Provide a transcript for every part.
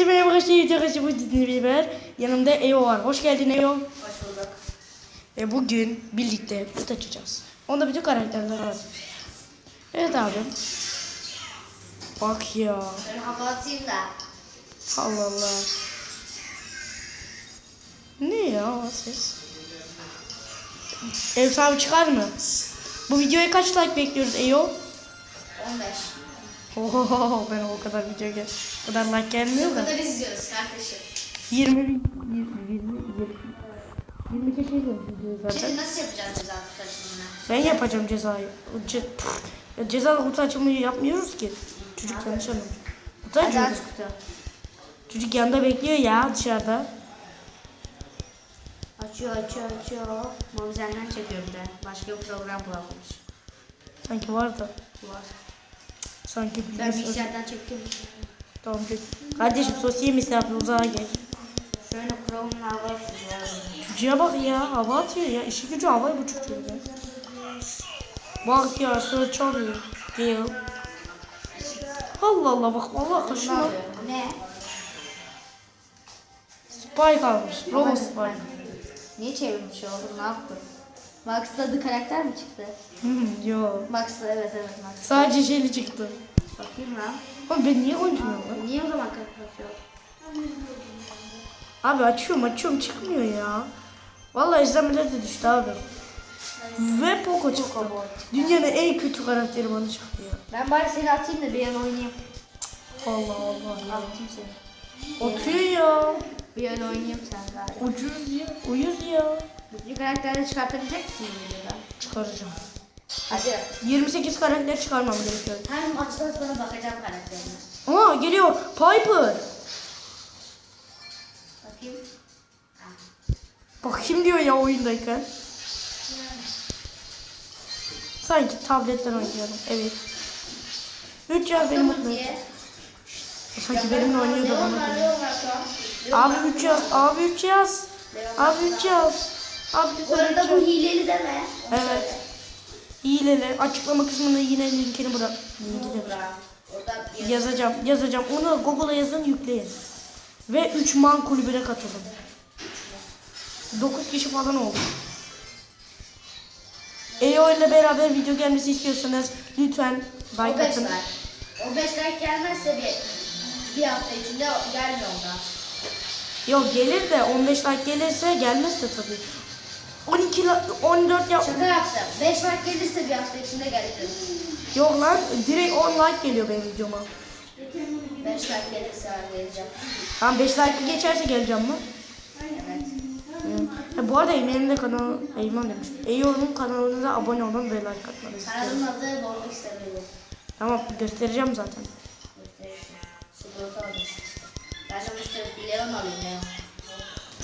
Herkese merhaba arkadaşlar. Arkadaşlar bu Disney Biber. Yanımda Eyo var. Hoş geldin Eyo. Hoş bulduk. Ve bugün birlikte kutu açacağız. Onda bütün karakterler var. Evet abi. Bak ya. Ben hava atayım da. Allah Allah. Ne ya o ses? Ev sahibi çıkar mı? Bu videoya kaç like bekliyoruz Eyo? 15. Oho ben o kadar video gel. O kadar like gelmiyor da. kadar izliyoruz kardeşim. 20 20 20 20 20 kişi izliyoruz zaten. Şimdi nasıl yapacağız ceza taşımını? Ben yapacağım cezayı. O Ce ya ceza kutu açımını yapmıyoruz ki. Çocuk yanlış anlamış. Kutu açıyoruz. kutu. Çocuk yanında bekliyor ya dışarıda. Açıyor açıyor açıyor. Momzelden çekiyor bir de. Başka bir program bulamamış. Sanki var da. Var. Sanki Ben biliyorsun. bilgisayardan çektim. Tamam peki. Kardeşim sosyal misafir uzağa geç. Şöyle Chrome'un hava yapacağız. Çocuğa bak ya hava atıyor ya. İşi gücü hava bu çocuğun ya. Bak ya sıra çalıyor. Gel. Allah Allah bak Allah kaşına. Ne? Spike almış. Robot Spike. Niye çevirmiş oğlum? Ne yaptın? Max'ta adı karakter mi çıktı? Hı, Yo. Max'ta evet evet Max. Sadece şeyli çıktı. Bakayım lan. Oğlum ben niye oynamıyorum lan? Niye o zaman kapatıyor? Abi açıyorum açıyorum çıkmıyor ya. Vallahi izlemeler de düştü abi. Ve Poco çıktı. Dünyanın en kötü karakteri bana çıktı ya. Ben bari seni atayım da bir an oynayayım. Allah Allah ya. Attım seni. Oturuyor ya. Bir an oynayayım sen bari. Ucuz ya. Uyuz ya. Bir karakterleri çıkartabilecek misin? Çıkaracağım. Hadi. 28 karakter çıkarmam gerekiyor. Hem maçtan sonra bakacağım karakterine. Aa geliyor. Piper. Bakayım. Bak kim diyor ya oyundayken. Sanki tabletten oynuyorum. Evet. 3 yaz beni mutlu. Sanki benimle oynuyordu bana. diyor. Abi 3 yaz. Abi 3 yaz. Abi 3 yaz. Abi Bu lütfen üç arada bu yaz. hileli deme. Evet. İyilele açıklama kısmına yine linkini bırak. Linkini bırak. Yazacağım. Yazacağım. Onu Google'a yazın yükleyin. Ve 3 man kulübüne katılın. 9 kişi falan oldu. EO ile beraber video gelmesi istiyorsanız lütfen like 15 atın. like. 15 like gelmezse bir bir hafta içinde gelmiyor ona. Yok gelir de 15 like gelirse gelmez de tabii. 12 la- 14 yap. Şaka yaptım. 5 like gelirse bir hafta içinde gelir. Yok lan direkt 10 like geliyor benim videoma. 5 like gelirse ben geleceğim. Tamam 5 like geçerse geleceğim mi? Evet. Ha, bu arada Eymen'in de kanalı, Eymen demiş. EO'nun kanalına abone olun ve like atmanızı istiyorum. Kanalın adı Borluk istemeli. Tamam göstereceğim zaten. Sigorta alırsın. Ben de bu Leon alayım Leon.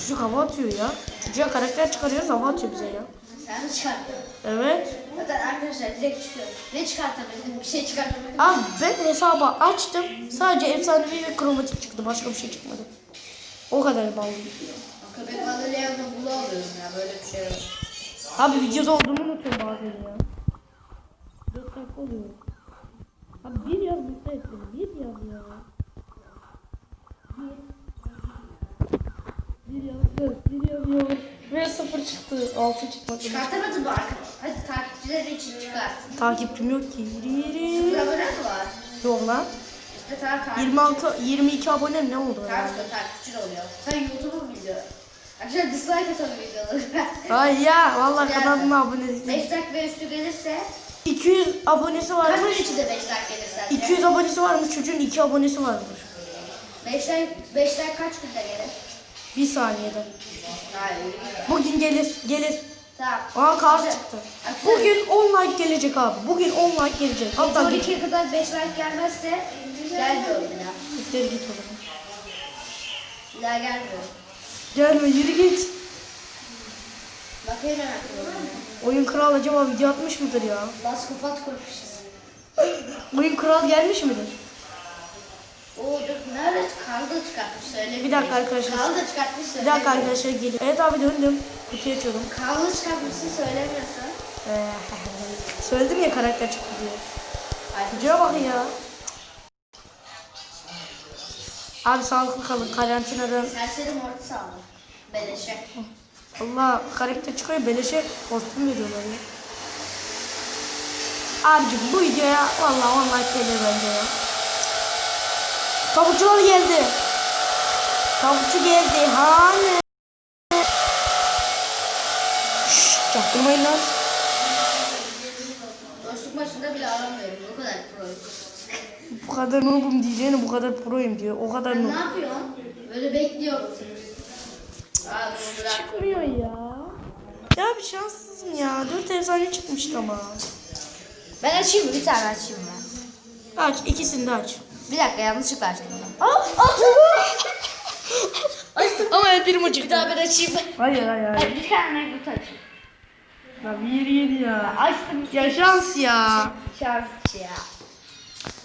Çocuk hava atıyor ya. Çocuğa karakter çıkarıyoruz hava atıyor bize ya. Sen de çıkarttın. Evet. Zaten arkadaşlar direkt çıkıyor. Ne çıkartabildim? Bir şey çıkartabildim. Abi ben hesabı açtım. Sadece efsanevi ve kromatik çıktı. Başka bir şey çıkmadı. O kadar bağlı. Köpek balığı Leon'da bulu alıyorum ya. Böyle bir şey yok. Abi videoda olduğumu unutuyorum bazen ya. 4 dakika oluyor. Abi bir yaz mutlu et beni. Bir yaz ya. Bir. Ve sıfır çıktı. Altı çıkmadı. Çıkartamadı bu arkadaş. Hadi takipçiler için çıkart. Takipçim yok ki. Yürü yürü. Sıra abone mi var? Yok lan. İşte tamam takip. 26, 22 abone ne oldu herhalde? Takip takipçi oluyor. Sen YouTube'u mu biliyor? Arkadaşlar dislike atalım videoları. Ay ya vallahi kanalıma abone 5 değil. like ve üstü gelirse 200 abonesi kaç varmış. kişi de 5 like gelirse? 200 abonesi varmış. Çocuğun 2 abonesi varmış. 5 like, 5 like kaç günde gelir? Bir saniyede. Bugün gelir. Gelir. Tamam. Aa kart çıktı. Bugün 10 like gelecek abi. Bugün 10 like gelecek. Hatta Hatta git. 12'ye kadar 5 like gelmezse gelmiyor daha. Gitleri git o zaman. Bir daha gelmiyor. Gelme yürü git. Bakayım hemen. Oyun kral acaba video atmış mıdır ya? Laskopat kurmuşuz. Oyun kral gelmiş midir? Oo nerede karda çıkartmış söyle. Bir dakika arkadaşlar. Karda çıkartmış Bir söyle. dakika arkadaşlar geliyor. Evet abi döndüm. Kutuyu açıyorum. Karda çıkartmışsın söylemiyorsun. Ee, Söyledim ya karakter çıktı diye. Ay, Çocuğa bak ya. Abi sağlıklı kalın karantinadan. Serseri mortis aldım. Beleşe. Allah karakter çıkıyor beleşe kostüm veriyorlar ya. Abicim bu videoya vallahi vallahi gelir bence ya. Tavukçular geldi. Tavukçu geldi. Hani? Şşş çaktırmayın lan. Dostluk maçında bile alamıyorum. O kadar proyum. Bu kadar noobum diyeceğine bu kadar proyum diyor. O kadar Ne noob. yapıyorsun? Böyle bekliyorum. Bırak. Çıkmıyor ya. Ya bir şanssızım ya. Dört efsane çıkmıştı ama. Ben açayım mı? Bir tane açayım ben. Aç ikisini de aç. Bir dakika yanlışlıkla açtım. Ama birim Bir çıktı. daha ben açayım. Hayır hayır hayır. Bir tane Megut açayım. Ya bir yedi ya. Açtım. Ya şans ya. Şans ya.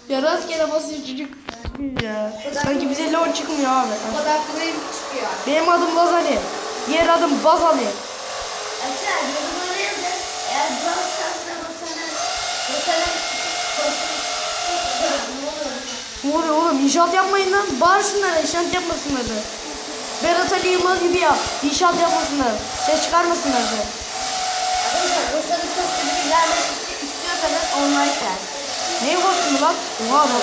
Ya rastgele basıyor çocuk. Ya. Sanki bize lol çıkmıyor abi. O kadar proyum çıkıyor. Benim adım Bazali. Diğer adım Bazali. Açar yorumlara yazın. Eğer Brawl Stars'ta mesela mesela Ne oluyor oğlum? İnşaat yapmayın lan. Bağır şunlara inşaat yapmasınlar da. Berat Ali Yılmaz gibi yap. İnşaat yapmasınlar. Ses çıkarmasınlar da. Arkadaşlar Rosa'nın kostümünü gelmesi istiyorsanız online gel. Neyin kostümü lan? Oha bak.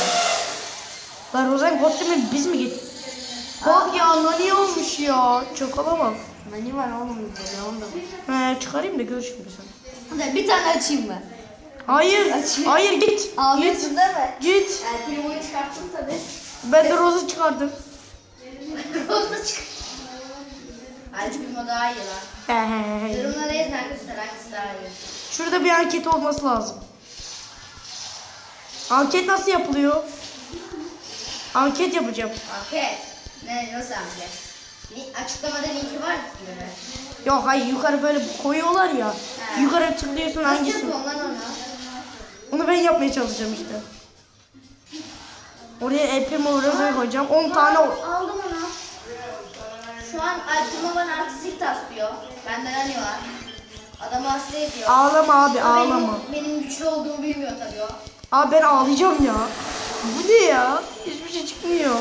Lan Rozen kostümü biz mi getirdik? Bak ya nani olmuş ya. Çakala bak. Nani var oğlum bizde onda? He çıkarayım da gör şimdi sen. Hadi bir tane açayım mı? Hayır. Açayım. Hayır git. Git. Alıyorsun değil mi? Git. Yani tabii. Ben de Rose'u çıkardım. Rosa çık. Hadi primo daha iyi lan. Arkadaşlar hangisi daha iyi. Şurada bir anket olması lazım. Anket nasıl yapılıyor? Anket yapacağım. Anket. Ne nasıl anket? Li- Açıklamada linki var mı? Yok hayır yukarı böyle koyuyorlar ya. He. Yukarı tıklıyorsun Nasıl hangisi? yapıyorsun lan onu? Onu ben yapmaya çalışacağım işte. Oraya Epimo Rose'u koyacağım. 10 tane Aldım onu. Şu an Alpimo bana artistik taslıyor. Benden hani var. Adamı hasta ediyor. Ağlama abi ağlama. Benim, benim güçlü olduğumu bilmiyor tabii o. Abi ben ağlayacağım ya. Bu ne ya? Hiçbir şey çıkmıyor.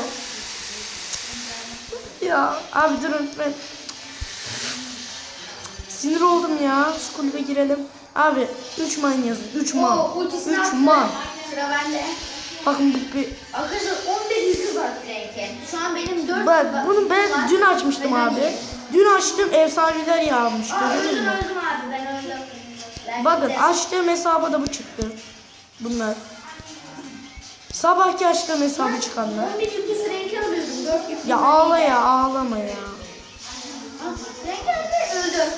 Ya abi durun ben sinir oldum ya. Şu kulübe girelim. Abi 3 man yazın. 3 man. Oo, ultisini 3 attı. man. Sıra bende. Bakın bu bir Arkadaşlar 11 yükü var Frank'e. Şu an benim 4 Bak bunu ben dün açmıştım abi. Dün açtım efsaneler yağmış. Aa, öldüm öldüm abi ben öldüm. Ben Bakın gittim. açtığım hesaba da bu çıktı. Bunlar. Sabahki açtığım hesabı çıkanlar. 11 yükü Frank'e alıyordum. 4 yükü. Ya ağla ya ağlama ya. Frank geldi öldü.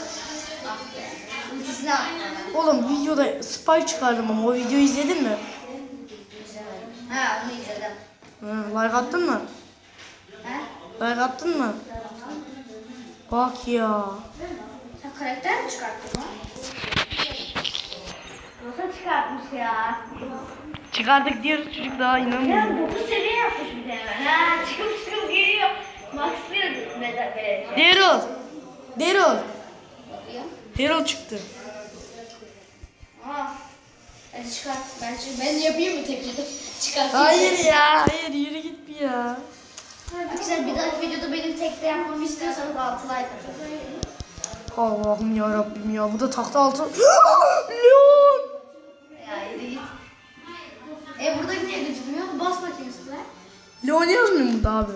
Oğlum videoda spy çıkardım ama o videoyu izledin mi? İzlemedim. Ha onu izledim. Ha, like attın mı? Ha? Like attın mı? Bak ya. Sen karakter mi çıkarttın lan? Nasıl çıkartmış ya? Çıkardık diyoruz çocuk daha inanmıyor. Ya 9 seviye yapmış bir de hemen. Ha çıkıp çıkıp geliyor. Böyle. Daryl. Daryl. Bakayım. Daryl çıktı. Hadi çıkart. Ben, ben yapayım mı tekrar? Çıkartayım. Hayır ya. Hayır yürü git bir ya. Arkadaşlar bir dahaki videoda benim tekte yapmamı istiyorsanız 6 like atın. Allah'ım ya Rabbim ya. Bu da takta altı. Leon. Ya yürü git. E burada niye gözükmüyor? Bas bakayım üstüne. Leon yazmıyor mu burada abi?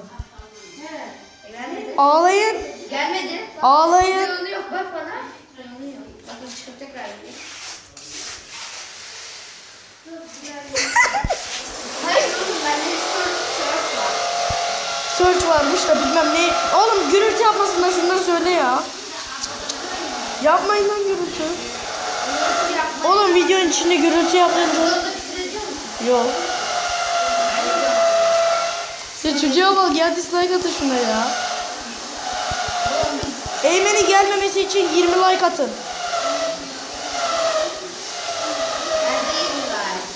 Evet. E, gelmedi. Ağlayın. Gelmedi. Ağlayın. Leon'u yok bak bana. Leon'u yok. Bakın çıkıp tekrar yapayım. Hayır oğlum bende şort var. Search varmış da bilmem ne. Oğlum gürültü yapmasınlar şunları söyle ya. Yapmayın lan gürültü. Oğlum videonun içinde gürültü musun? Yok. Ya çocuğa bak ya dislike atın şuna ya. Eymen'in gelmemesi için 20 like atın.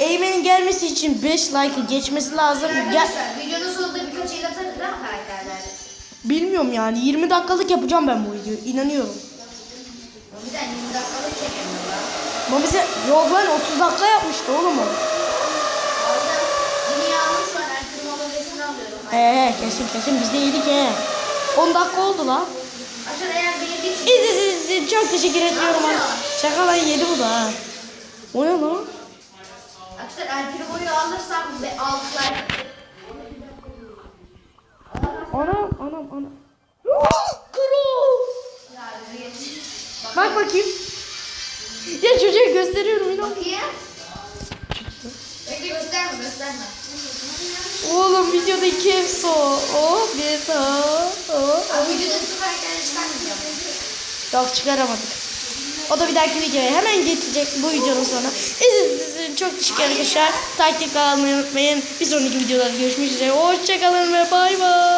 Eymen'in gelmesi için 5 like'ı geçmesi lazım. Gel Arkadaşlar videonun sonunda birkaç el atarız değil mi karakterler? Bilmiyorum yani 20 dakikalık yapacağım ben bu videoyu. İnanıyorum. O yüzden 20 dakikalık çekemiyorlar. Ama bize yok lan 30 dakika yapmıştı oğlum o. O yüzden yeni yağmur şu an Ertuğrul resmini alıyorum. He he kesin kesin biz de yedik he. 10 dakika oldu lan. Arkadaşlar eğer beğendiyseniz İzlediğiniz için çok teşekkür ediyorum. Şaka lan yedi bu da ha. O ne lan? Arkadaşlar El Primo'yu alırsam ve 6 like Anam anam anam. Kral. Bak bakayım. Ya çocuğa gösteriyorum inan. Bakayım. Bekle gösterme gösterme. Oğlum videoda iki efso. Oh bir ta. Oh. Abi videoda süperken çıkartmayacağım. Yok çıkaramadık. O da bir dahaki videoya hemen geçecek bu videonun sonra. İçin çok teşekkür arkadaşlar. Takip kalmayı unutmayın. Bir sonraki videolarda görüşmek üzere. Hoşçakalın ve bay bay.